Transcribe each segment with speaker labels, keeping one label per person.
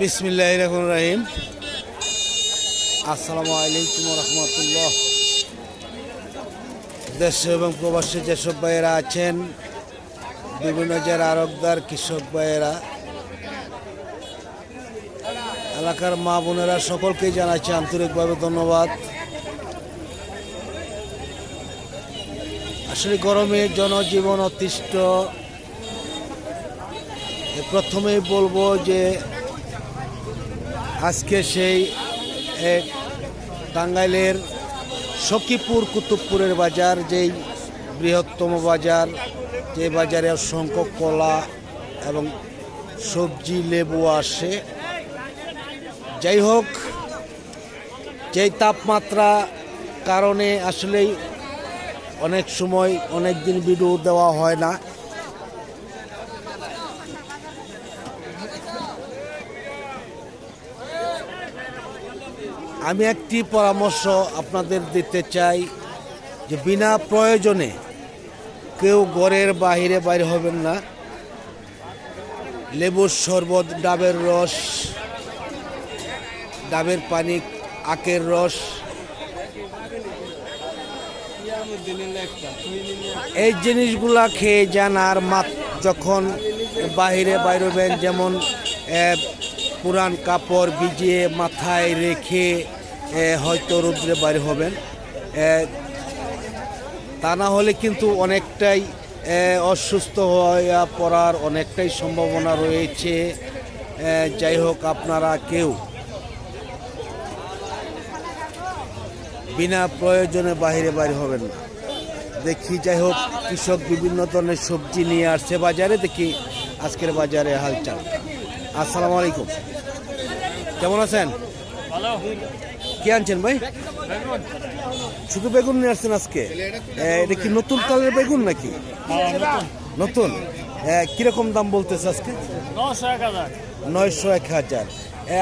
Speaker 1: বিসমিল্লাহ রহমান রাহিম। আসসালামু আলাইকুম রহমতুল্লাহ। দেশ এবং প্রবাসী যেসব ভাইয়েরা আছেন, বিভিন্ন জেলা আরবদার, কৃষক ভাইয়েরা, এলাকার মা বোনেরা সকলকেই জানাচ্ছি আন্তরিকভাবে ধন্যবাদ। আসলে গরমে জনজীবন অতিষ্ঠ প্রথমেই বলব যে আজকে সেই এক টাঙ্গাইলের সখীপুর কুতুবপুরের বাজার, যেই বৃহত্তম বাজার, যে বাজারে অসংখ্য কলা এবং সবজি, লেবু আসে। যাই হোক, যেই তাপমাত্রা কারণে আসলেই অনেক সময় অনেক দিন ভিডিও দেওয়া হয় না। আমি একটি পরামর্শ আপনাদের দিতে চাই যে বিনা প্রয়োজনে কেউ ঘরের বাহিরে বাইরে হবেন না। লেবুর শরবত, ডাবের রস, ডাবের পানি, আখের রস। এই জিনিসগুলা খেয়ে যান আর মাত যখন বাহিরে বাইরবেন যেমন পুরান কাপড় ভিজিয়ে মাথায় রেখে হয়তো রৌদ্রে বাইরে হবেন। তা না হলে কিন্তু অনেকটাই অসুস্থ হয়ে পড়ার অনেকটাই সম্ভাবনা রয়েছে। যাই হোক, আপনারা কেউ বিনা প্রয়োজনে বাইরে বাইরে হবেন না। দেখি, যাই হোক, কৃষক বিভিন্ন ধরনের সবজি নিয়ে আসছে বাজারে। দেখি আজকের বাজারে হালচাল আসসালামু আলাইকুম। কেমন আছেন? কি আনছেন ভাই? শুধু বেগুন নিয়ে আসছেন আজকে? এটা কি নতুন কালের বেগুন নাকি? নতুন। এ, কীরকম দাম বলতেছে আজকে? নয়শো এক হাজার।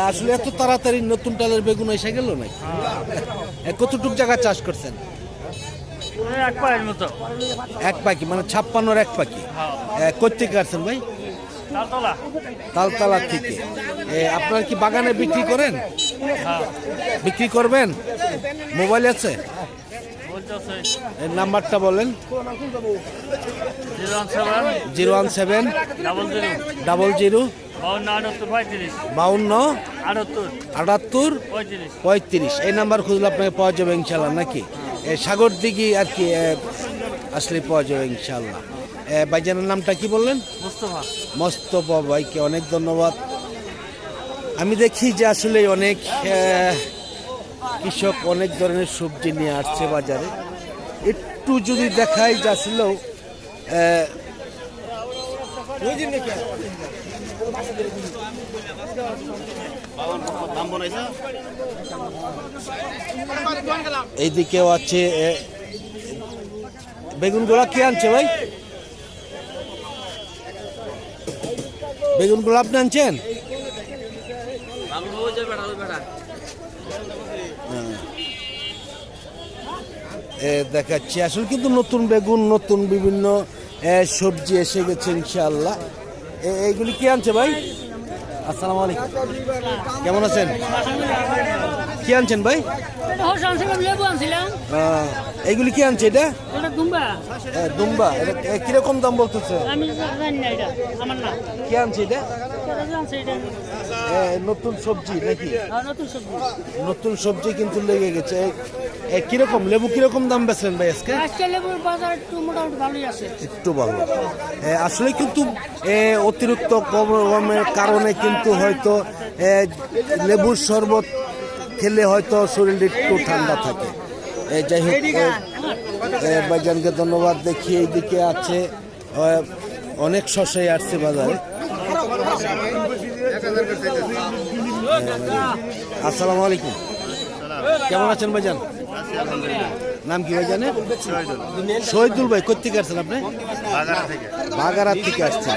Speaker 1: আসলে এত তাড়াতাড়ি নতুন টালের বেগুন এসে গেল নাকি? কতটুক জায়গা চাষ করছেন?
Speaker 2: এক পায়ের মতো।
Speaker 1: এক পাখি মানে ছাপ্পান্নর এক পাখি
Speaker 2: হ্যাঁ।
Speaker 1: কোথেকে আসছেন ভাই?
Speaker 2: তালতলা।
Speaker 1: থেকে। আপনার কি বাগানে বিক্রি করেন?
Speaker 2: হ্যাঁ।
Speaker 1: বিক্রি করবেন? মোবাইল আছে? নাম্বারটা বলেন।
Speaker 2: Zero one seven. Double zero. বাউন্ন আটাত্তর পঁয়ত্রিশ।
Speaker 1: এই নাম্বার খুঁজলে আপনাকে পাওয়া যাবে ইনশাল্লাহ নাকি? সাগর দিঘি আর কি আসলে পাওয়া যাবে ইনশাল্লাহ এ, ভাইজানের নামটা কি বললেন?
Speaker 2: মুস্তফা
Speaker 1: ভাইকে অনেক ধন্যবাদ। আমি দেখি যে আসলে অনেক কৃষক অনেক ধরনের সবজি নিয়ে আসছে বাজারে। একটু যদি দেখাই যে আসলেও আহ, এইদিকেও আছে এ, বেগুনগুলা কে আনছে ভাই? বেগুনগুলো আপনি আনছেন দেখাচ্ছি। আসলে কিন্তু নতুন বেগুন, নতুন বিভিন্ন সবজি এসে গেছে ইনশাল্লাহ এইগুলি কি আনছে ভাই? আসসালামু আলাইকুম। কেমন আছেন? কি আনছেন ভাই? এইগুলি কি আনছে এটা?
Speaker 3: দুম্বা।
Speaker 1: এটা কীরকম দাম বলতেছে? কি আনছে এটা? নতুন সবজি নাকি?
Speaker 3: নতুন সবজি।
Speaker 1: কিন্তু লেগে গেছে। কীরকম? লেবু কীরকম দাম বেচলেন ভাই আজকে?
Speaker 3: আজকে লেবুর বাজার একটু মোটামুটি ভালোই আছে।
Speaker 1: একটু ভালো। আসলে কিন্তু অতিরিক্ত গরমের কারণে কিন্তু হয়তো লেবুর শরবত খেলে হয়তো শরীর একটু ঠান্ডা থাকে। যাই হোক ভাইজানকে ধন্যবাদ দেখি এইদিকে আছে। অনেক শসাই আসছে বাজারে। আসসালামু আলাইকুম। কেমন আছেন ভাইজান? নাম কি ভাইজানের? শহীদুল ভাই কোথেকে আসছেন আপনি? বাগারা থেকে। আসছেন।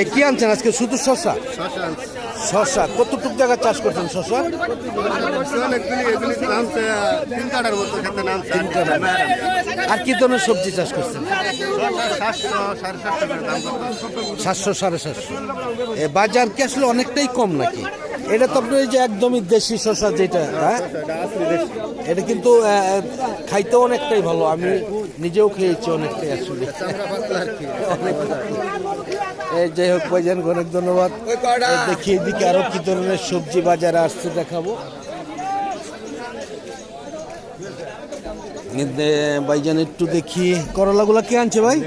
Speaker 1: এ কি আনছেন আজকে? শুধু শসা শশা কতটুক জায়গা চাষ করছেন শশা আর কি ধরনের সবজি চাষ করছেন?
Speaker 4: সাতশো সাড়ে সাতশো।
Speaker 1: বাজার কি আসলে অনেকটাই কম নাকি? এটা তো আপনার যে একদমই দেশি শশা যেটা হ্যাঁ? এটা কিন্তু খাইতেও অনেকটাই ভালো। আমি নিজেও খেয়েছি অনেকটাই আসলে। যাই হোক ভাইজান অনেক ধন্যবাদ। দেখি এদিকে আরও কি ধরনের সবজি বাজারে আসছে দেখাবো। ভাইজান একটু দেখি। করলাগুলো কে আনছে ভাই?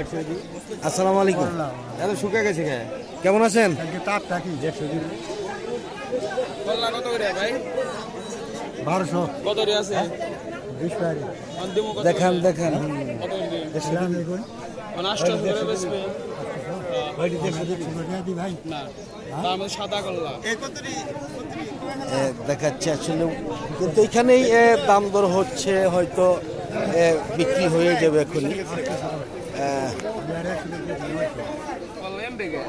Speaker 1: আসসালামু আলাইকুম।
Speaker 4: এত শুকে গেছে
Speaker 1: কেমন আছেন? দেখান দেখান। দেখাচ্ছে আসলে। কিন্তু এখানেই এ, দাম দর হচ্ছে হয়তো বিক্রি হয়ে যাবে এখনই। এ,
Speaker 5: বললাম দেখে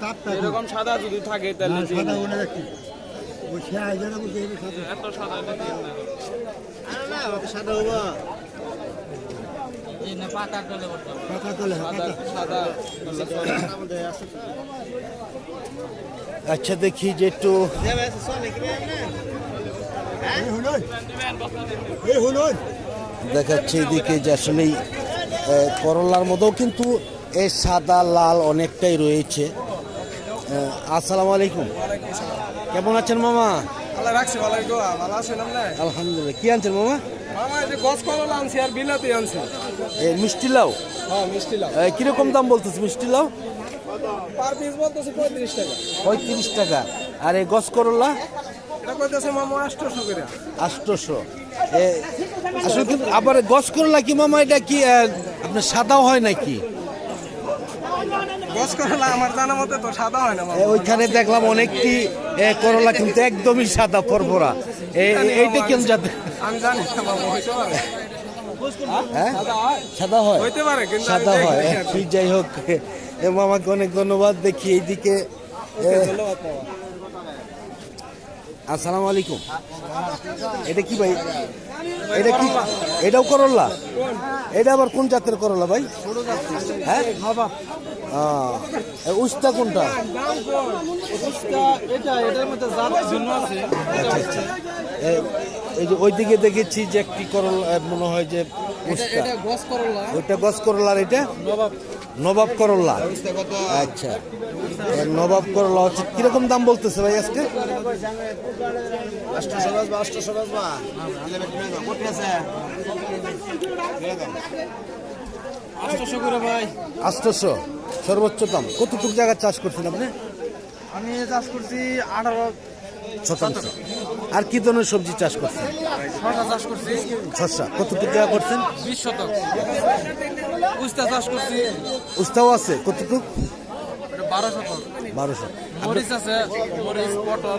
Speaker 4: তাপ
Speaker 5: এরকম সাদা যদি থাকে তাহলে
Speaker 4: সাদা
Speaker 1: আচ্ছা দেখি যে একটু দেখাচ্ছে এদিকে যে আসলেই এ, করলার মধ্যেও কিন্তু এই সাদা লাল অনেকটাই রয়েছে। আসসালামু আলাইকুম। কেমন আছেন মামা?
Speaker 5: ভালো রাখছি ভালো আছেন
Speaker 1: আলহামদুলিল্লাহ। কি আনছেন মামা?
Speaker 5: মামা এই যে গছ করলা আনছি আর বিলাতি আনছি।
Speaker 1: মিষ্টি লাউ?
Speaker 5: হ্যাঁ
Speaker 1: কীরকম দাম বলতেছে মিষ্টি লাউ?
Speaker 5: পঁয়ত্রিশ টাকা।
Speaker 1: আর এই গছ করলা? আষ্টশো আসলে কিন্তু আবার গছ করলা কি মামা এটা কি আপনার সাদাও হয় নাকি?
Speaker 5: গছ করলা আমার জানা মতে তো সাদা হয়
Speaker 1: ওইখানে দেখলাম অনেকটি করলা কিন্তু একদমই সাদা পরপরা। এইটা কেন যাতে
Speaker 5: আমি জানি
Speaker 1: হ্যাঁ? সাদা হয়? সাদা হয়।
Speaker 5: না।
Speaker 1: যাই হোক। মামাকে অনেক ধন্যবাদ। দেখি এইদিকে আসসালামু আলাইকুম। এটা কি ভাই? এটা কি? এটাও করলা? এটা আবার কোন জাতের করলা ভাই? হ্যাঁ? উস্তা কোনটা? আচ্ছা আচ্ছা। এই যে ওইদিকে দেখেছি যে একটি করলা মনে হয় যে ওইটা গছ করলার এটা?
Speaker 5: নবাব।
Speaker 1: নবাব করলা আচ্ছা। নবাব করলা হচ্ছে কীরকম দাম বলতেছে ভাই আজকে?
Speaker 5: আটশোশো
Speaker 1: সর্বোচ্চ দাম। কতটুকু জায়গা চাষ করছেন আপনি?
Speaker 5: আমি চাষ করছি আঠারো
Speaker 1: শতাংশ আর কি ধরনের সবজি চাষ করছেন?
Speaker 5: চাষ করছি।
Speaker 1: কতটুকু জায়গা করছেন?
Speaker 5: বিশ শতক। উস্তা চাষ করছি।
Speaker 1: উস্তাও আছে। কতটুকু?
Speaker 5: এটা
Speaker 1: বারোশো
Speaker 5: মরিচ আছে। মরিচ পটল।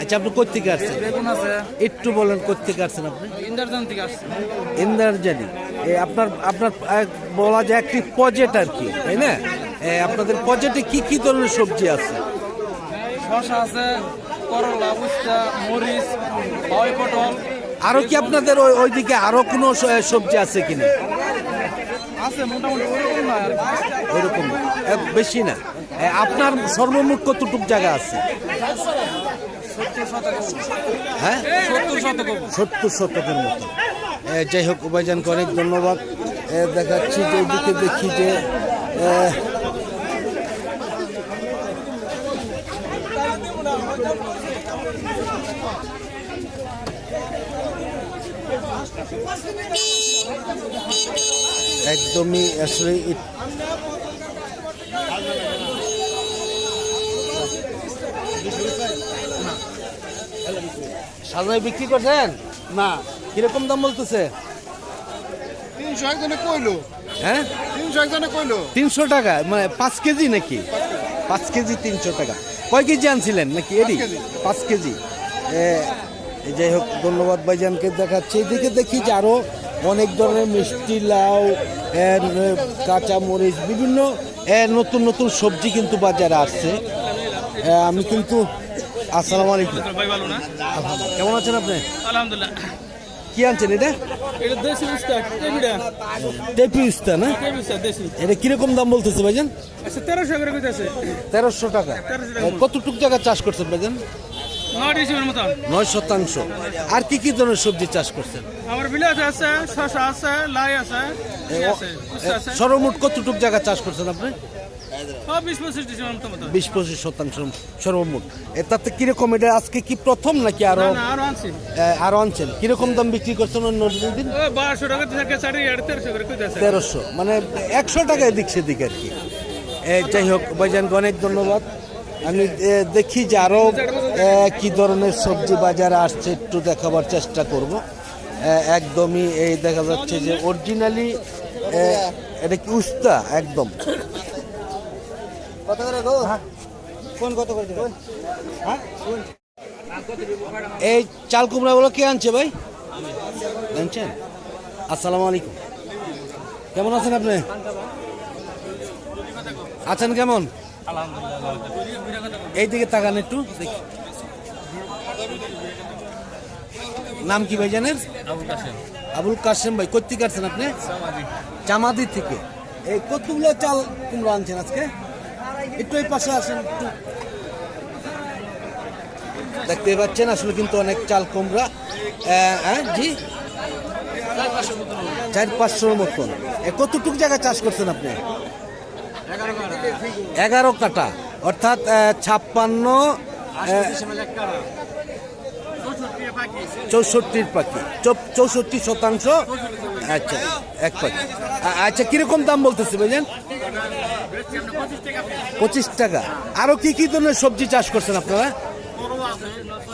Speaker 1: আচ্ছা আপনি কোথেকে আসছেন?
Speaker 5: বেগুন আছে।
Speaker 1: একটু বলেন কোথেকে আসছেন আপনি?
Speaker 5: ইন্দারজান থেকে
Speaker 1: আপনার আপনার বলা যায় একটি পজেট আর কি তাই না? আপনাদের পজেটে কি কি ধরনের সবজি আছে?
Speaker 5: শসা আছে। করলা উস্তা মরিচ বাউই পটল।
Speaker 1: আরও কি আপনাদের ওই ওইদিকে আরও কোনো সবজি আছে কিনা?
Speaker 5: আছে মোটামুটি ওরকম না
Speaker 1: বেশি না। আপনার সর্বমোট কতটুক জায়গা আছে?
Speaker 5: সত্তর
Speaker 1: হ্যাঁ?
Speaker 5: সত্তর শতক
Speaker 1: সত্তর শতকের মতো। যাই হোক ভাইজানকে অনেক ধন্যবাদ। দেখাচ্ছি যে দেখি যে একদমই আসলে সাজায় বিক্রি করছেন?
Speaker 4: না।
Speaker 1: কীরকম দাম বলতেছে?
Speaker 4: তিনশো একজনে কইলো।
Speaker 1: হ্যাঁ?
Speaker 4: তিনশো একজনে কইলো।
Speaker 1: তিনশো টাকা? মানে পাঁচ কেজি নাকি? পাঁচ কেজি তিনশো টাকা। কয় কেজি আনছিলেন নাকি এডি? পাঁচ কেজি। যাই হোক ধন্যবাদ ভাইজানকে দেখাচ্ছি। এদিকে দেখি যে আরও অনেক ধরনের মিষ্টি লাউ এর, এ, কাঁচা মরিচ বিভিন্ন নতুন নতুন সবজি কিন্তু বাজারে আসছে। আমি কিন্তু আসসালামু আলাইকুম। কেমন আছেন আপনি?
Speaker 5: আলহামদুলিল্লাহ।
Speaker 1: কি আনছেন এটা? টেপি না? কীরকম দাম বলতেছে ভাইজান?
Speaker 5: আচ্ছা তেরোশো
Speaker 1: তেরোশো টাকা।
Speaker 5: 1300 টাকা।
Speaker 1: কতটুক জায়গা চাষ করছেন ভাইজান?
Speaker 5: নয়
Speaker 1: শতাংশ। আর কি কি ধরনের সবজি চাষ করছেন?
Speaker 5: আমার বিলাস আছে শশা আছে লাই আছে
Speaker 1: সর্বমোট কতটুক জায়গা চাষ করছেন আপনি?
Speaker 5: বিশ পঁচিশ
Speaker 1: শতাংশ সর্বমোট। তাতে কীরকম এটা আজকে কি প্রথম নাকি
Speaker 5: আরও? আরও আনছি।
Speaker 1: আনছেন। কীরকম দাম বিক্রি করছেন অন্য দিন?
Speaker 5: তেরোশো
Speaker 1: মানে একশো টাকা এদিক সেদিক আর কি। যাই হোক ভাইজানকে অনেক ধন্যবাদ। আমি দেখি যে আরও কী ধরনের সবজি বাজারে আসছে একটু দেখাবার চেষ্টা করব। একদমই এই দেখা যাচ্ছে যে অরিজিনালি এটা কি উস্তা? একদম। এই চাল কুমড়াগুলো কে আনছে ভাই? আনছেন? আসসালামু আলাইকুম। কেমন আছেন আপনি? আছেন কেমন? এই দিকে তাকান একটু দেখি। নাম কি ভাই জানেন আবুল কাসেম ভাই কোথেকে আসছেন আপনি? চামাদি। থেকে। এই কতগুলো চাল কুমড়ো আনছেন আজকে? একটু এই পাশে আসেন একটু। দেখতে পাচ্ছেন আসলে কিন্তু অনেক চাল কুমড়া। হ্যাঁ জি? চার পাঁচশোর মতন। এ কতটুক জায়গা চাষ করছেন আপনি? এগারো কাটা, অর্থাৎ ছাপ্পান্ন চৌষট্টির পাখি। চৌষট্টি শতাংশ আচ্ছা এক পাখি। আচ্ছা কীরকম দাম বলতেছে বুঝলেন পঁচিশ টাকা। আরও কি কি ধরনের সবজি চাষ করছেন আপনারা?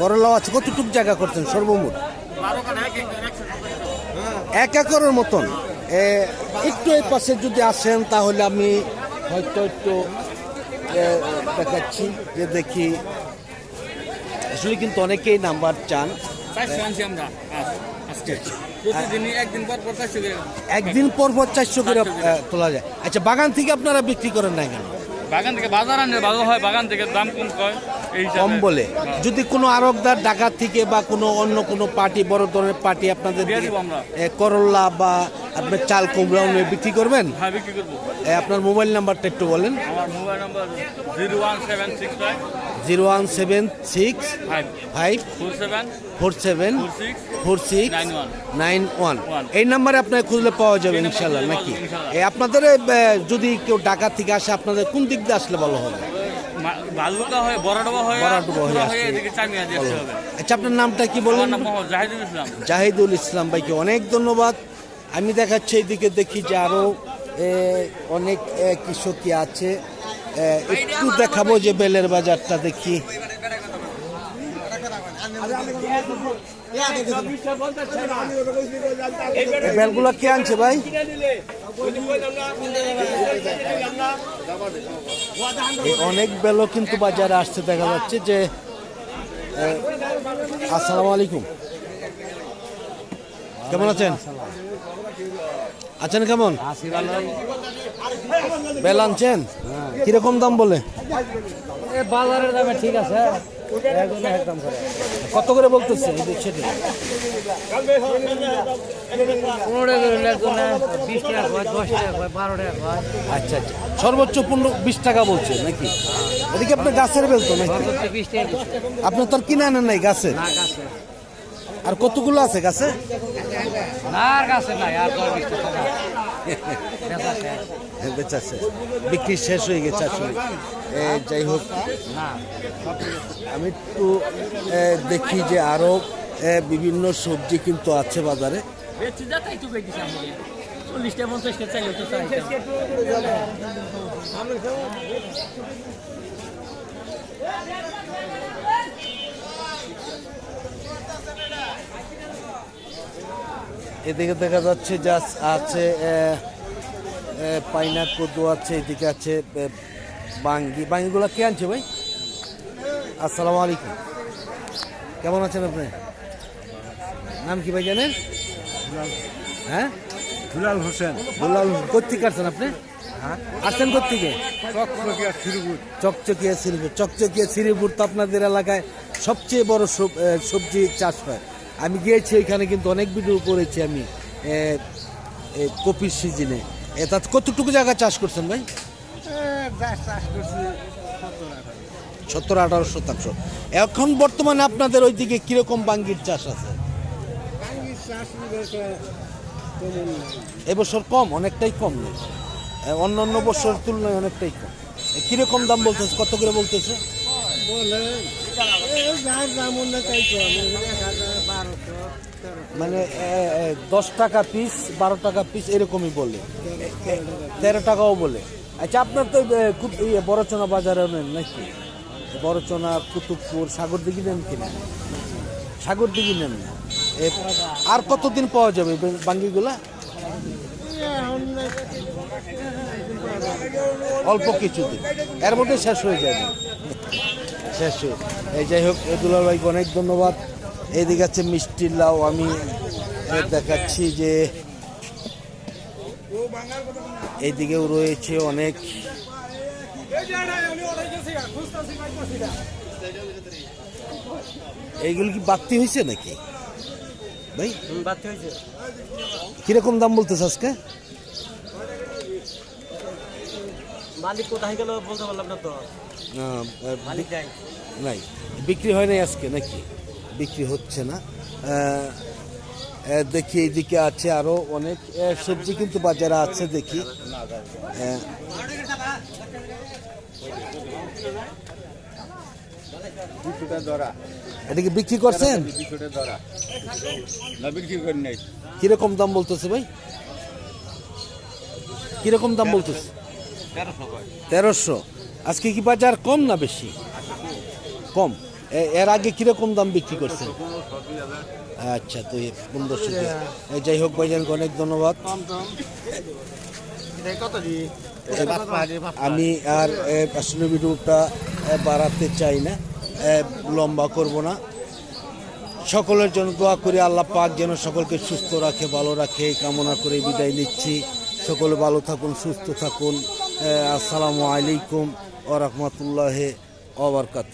Speaker 1: করলা আছে, কতটুকু জায়গা করছেন, সর্বমোট? এক একরের মতন। একটু এই পাশে যদি আসেন, তাহলে আমি হয়তো একটু দেখাচ্ছি যে দেখি। আসলে কিন্তু অনেকেই নাম্বার চান।
Speaker 5: একদিন পর পর চারশো করে।
Speaker 1: একদিন পর পর চারশো করে তোলা যায়। আচ্ছা বাগান থেকে আপনারা বিক্রি করেন না কেন?
Speaker 5: বাগান থেকে বাজার আনলে ভালো হয় বাগান থেকে দাম কম এই
Speaker 1: কম বলে। যদি কোনো আরবদার ঢাকা থেকে বা কোনো অন্য কোনো পার্টি বড় ধরনের পার্টি আপনাদের করল্লা বা আপনার চাল কুমড়া বিক্রি করবেন?
Speaker 5: হ্যাঁ বিক্রি করব।
Speaker 1: আপনার মোবাইল নাম্বারটা একটু বলেন।
Speaker 5: আমার mobile number zero one seven six five.
Speaker 1: Zero one seven six
Speaker 5: five.
Speaker 1: Five
Speaker 5: four seven.
Speaker 1: Four
Speaker 5: six nine one.
Speaker 1: এই নাম্বারে আপনার খুঁজলে পাওয়া যাবে ইনশাল্লাহ নাকি? আপনাদের যদি কেউ ঢাকা থেকে আসে আপনাদের কোন দিক দিয়ে আসলে ভালো হবে?
Speaker 5: বালুকা হয় বড়ডোবা হয়
Speaker 1: বড়ডোবা হয়ে আসছে। আচ্ছা আপনার নামটা কি বললেন
Speaker 5: জাহিদুল ইসলাম।
Speaker 1: জাহিদুল ইসলাম ভাইকে অনেক ধন্যবাদ। আমি দেখাচ্ছি এইদিকে দেখি যে আরও অনেক কৃষকই আছে। একটু দেখাবো যে বেলের বাজারটা দেখি। কে আনছে ভাই? অনেক বেলও কিন্তু বাজারে আসতে দেখা যাচ্ছে যে আসসালামু আলাইকুম। কেমন আছেন? আছেন কেমন? বেল আনছেন? কীরকম দাম বলে?
Speaker 3: বাজারের দামে ঠিক আছে।
Speaker 1: কত করে বলতেছে সেদিক?
Speaker 3: পনেরো করে বিশ টাকা হয় দশ টাকা হয় বারো টাকা হয়
Speaker 1: আচ্ছা আচ্ছা। সর্বোচ্চ পনেরো বিশ টাকা বলছে নাকি? এদিকে আপনার গাছের বেল তো নাকি?
Speaker 3: সর্বোচ্চ বিশ টাকা
Speaker 1: আপনার তো আর কিনে আনেন নাই গাছে?
Speaker 3: না গাছে।
Speaker 1: আর কতগুলো আছে গাছে?
Speaker 3: আর গাছে নাই আর দশ বিশ টাকা বেচা শেষ।
Speaker 1: বিক্রি শেষ হয়ে গেছে আসলে। যাই হোক আমি একটু দেখি যে আরও এ, বিভিন্ন সবজি কিন্তু আছে বাজারে।
Speaker 3: চল্লিশটা পঞ্চাশটা চাইলে তো চাই।
Speaker 1: এদিকে দেখা যাচ্ছে যে আছ- পাইনা কদু আছে এদিকে আছে বাঙ্গি। বাঙ্গিগুলো কে আনছে ভাই? আসসালামু আলাইকুম। কেমন আছেন আপনি? নাম কি ভাই জানেন? হ্যাঁ?
Speaker 4: দুলাল হোসেন।
Speaker 1: দুলাল কোথেকে আসছেন আপনি? আসছেন থেকে চকচকিয়া শ্রীপুর। চকচকিয়া শ্রীপুর। তো আপনাদের এলাকায় সবচেয়ে বড় সবজি চাষ হয়। আমি গিয়েছি এখানে কিন্তু অনেক ভিডিও করেছি আমি কপির সিজনে। এটা কতটুকু জায়গা চাষ করছেন ভাই? সত্তর আঠারো। শতাংশ। এখন বর্তমানে আপনাদের ওইদিকে কীরকম বাঙ্গির চাষ আছে? এবছর কম অনেকটাই কম নেই। অন্য অন্য বছর তুলনায় অনেকটাই কম। কীরকম দাম বলতেছে? কত করে বলতেছে? মানে দশ টাকা পিস বারো টাকা পিস এরকমই বলে। তেরো টাকাও বলে। আচ্ছা আপনার তো কুত- ইয়ে, বড়চনা বাজারে নেন নাকি? বড়চনা কুতুবপুর সাগর দিঘি নেন কিনা সাগর দিঘি নেন না। আর কতদিন পাওয়া যাবে বাঙ্গিগুলা? অল্প কিছুদিন। এর মধ্যে শেষ হয়ে যাবে। শেষ হয়ে যাই হোক দুলাল ভাইকে অনেক ধন্যবাদ। এদিকে আছে মিষ্টির লাউ আমি দেখাচ্ছি যে এইদিকেও রয়েছে অনেক এইগুলো কি বাড়তি হয়েছে নাকি? ভাই? কীরকম দাম বলতেছে আজকে?
Speaker 3: মালিক কোথায় গেল বলতে পারলাম না তো।
Speaker 1: নাই। বিক্রি হয় নাই আজকে নাকি? বিক্রি হচ্ছে না। দেখি এইদিকে আছে আরও অনেক। সবজি কিন্তু বাজারে আছে দেখি। এটা কি বিক্রি করছেন? কীরকম দাম বলতেছে ভাই? কীরকম দাম বলতেছে? তেরোশো। আজকে কি বাজার কম না বেশি? কম। এর আগে কীরকম দাম বিক্রি করছেন? আচ্ছা তো পনেরোশো এই যাই হোক ভাইজানকে অনেক ধন্যবাদ। আমি আর আসলে ভিডিওটা বাড়াতে চাই না। লম্বা করব না। সকলের জন্য দোয়া করি আল্লাহ পাক যেন সকলকে সুস্থ রাখে ভালো রাখে। এই কামনা করে বিদায় নিচ্ছি। সকলে ভালো থাকুন সুস্থ থাকুন। আসসালামু আলাইকুম ও রহমতুল্লাহ ওবরকাত